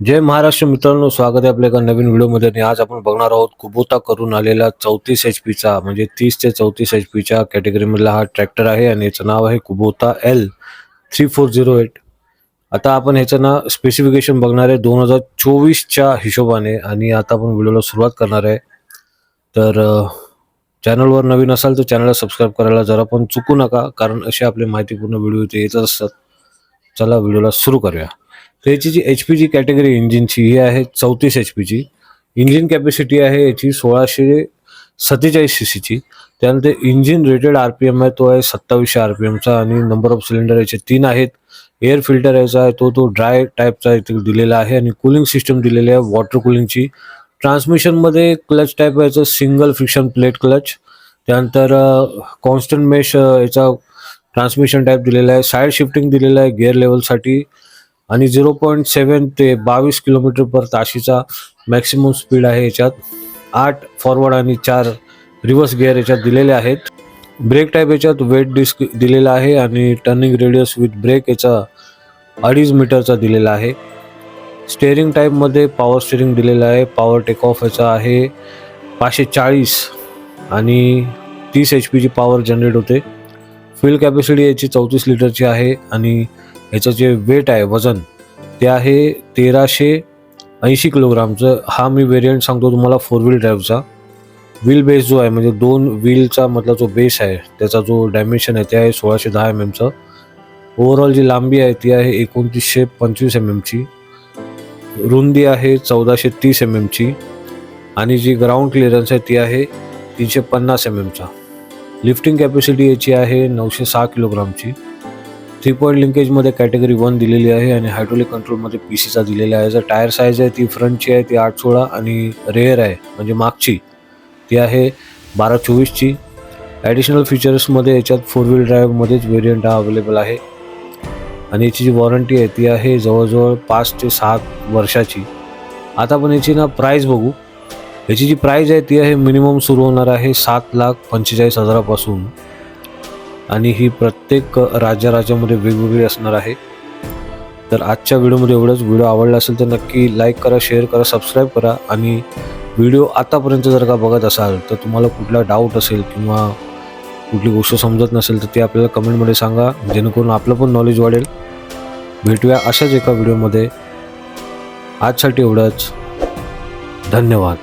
जय महाराष्ट्र मित्रांनो स्वागत आहे आपल्या एका नवीन व्हिडिओमध्ये आणि आज आपण बघणार आहोत कुबोता करून आलेला चौतीस एच पीचा म्हणजे तीस ते चौतीस एच पीच्या कॅटेगरीमधला हा ट्रॅक्टर आहे आणि याचं नाव आहे Kubota L three four zero eight आता आपण ह्याचं ना स्पेसिफिकेशन बघणार आहे दोन हजार चोवीसच्या हिशोबाने आणि आता आपण व्हिडिओला सुरुवात करणार आहे. तर चॅनलवर नवीन असाल तर चॅनलला सबस्क्राईब करायला जरा पण चुकू नका कारण असे आपले माहितीपूर्ण व्हिडिओ इथे येतच असतात. चला व्हिडिओला सुरू करूया. तर याची जी एच पीची कॅटेगरी इंजिनची ही आहे चौतीस एच पीची इंजिन कॅपॅसिटी आहे याची सोळाशे सत्तेचाळीस सी सीची त्यानंतर engine rated R P M आहे तो आहे सत्तावीसशे आर पी एमचा आणि नंबर ऑफ सिलेंडर याचे तीन आहेत. एअर फिल्टर याचा आहे तो तो ड्राय टाईपचा इथे दिलेला आहे आणि कुलिंग सिस्टम दिलेली आहे वॉटर कुलिंगची ट्रान्समिशनमध्ये क्लच टाईप याचं सिंगल फ्रिक्शन प्लेट क्लच त्यानंतर कॉन्स्टंट मेश याचा ट्रान्समिशन टाईप दिलेला आहे. साईड शिफ्टिंग दिलेलं आहे गिअर लेवलसाठी आणि झिरो पॉईंट सेवन ते बावीस किलोमीटर पर ताशीचा मॅक्सिमम स्पीड आहे याच्यात. आठ फॉरवर्ड आणि चार रिव्हर्स गिअर याच्यात दिलेले आहेत. ब्रेक टाईप याच्यात वेट डिस्क दिलेला आहे आणि टर्निंग रेडियस विथ ब्रेक याचा अडीच मीटरचा दिलेला आहे. स्टेअरिंग टाईपमध्ये पॉवर स्टेअरिंग दिलेलं आहे. पॉवर टेक ऑफ याचा आहे पाचशे चाळीस आणि तीस एच पीची पॉवर जनरेट होते. फ्युल कॅपॅसिटी याची चौतीस लिटरची आहे आणि ह्याचं जे वेट आहे वजन ते आहे तेराशे ऐंशी किलोग्रामचं. हा मी वेरियंट सांगतो तुम्हाला फोर व्हील ड्राईव्हचा व्हील बेस जो आहे म्हणजे दोन व्हीलचा मधला जो बेस आहे त्याचा जो डायमेन्शन आहे ते आहे सोळाशे दहा एम एमचं ओव्हरऑल जी लांबी आहे ती आहे एकोणतीसशे पंचवीस एम एमची रुंदी आहे चौदाशे तीस एम एमची आणि जी ग्राउंड क्लिअरन्स आहे ती आहे तीनशे पन्नास एम एमचा लिफ्टिंग कॅपॅसिटी याची आहे नऊशे सहा किलोग्रामची. थ्री पॉईंट लिंकेजमध्ये कॅटेगरी वन दिलेली आहे आणि हायड्रोलिक कंट्रोलमध्ये पी सीचा दिलेला आहे. जर टायर साईज आहे ती फ्रंटची आहे ती आठ सोळा आणि रेअर आहे म्हणजे मागची. ती आहे बारा चोवीसची ॲडिशनल फीचर्समध्ये याच्यात फोर व्हील ड्राईव्हमध्येच व्हेरियंट हा अवेलेबल आहे. आणि याची जी वॉरंटी आहे ती आहे जवळजवळ पाच ते सात वर्षाची. आता आपण याची ना प्राईस बघू. याची जी प्राईज आहे ती आहे मिनिमम सुरू होणार आहे सात लाख पंचेचाळीस हजारापासून. आणि ही प्रत्येक राज्या राज्यामध्ये वेगवेगळी असणार आहे. तर आजच्या व्हिडिओमध्ये एवढंच. व्हिडिओ आवडला असेल तर नक्की लाईक करा शेअर करा सबस्क्राईब करा आणि व्हिडिओ आतापर्यंत जर का बघत असाल तर तुम्हाला कुठला डाऊट असेल किंवा कुठली गोष्ट समजत नसेल तर ती आपल्याला कमेंटमध्ये सांगा. जेणेकरून आपलं पण नॉलेज वाढेल. भेटूया अशाच एका व्हिडिओमध्ये. आजसाठी एवढंच. धन्यवाद.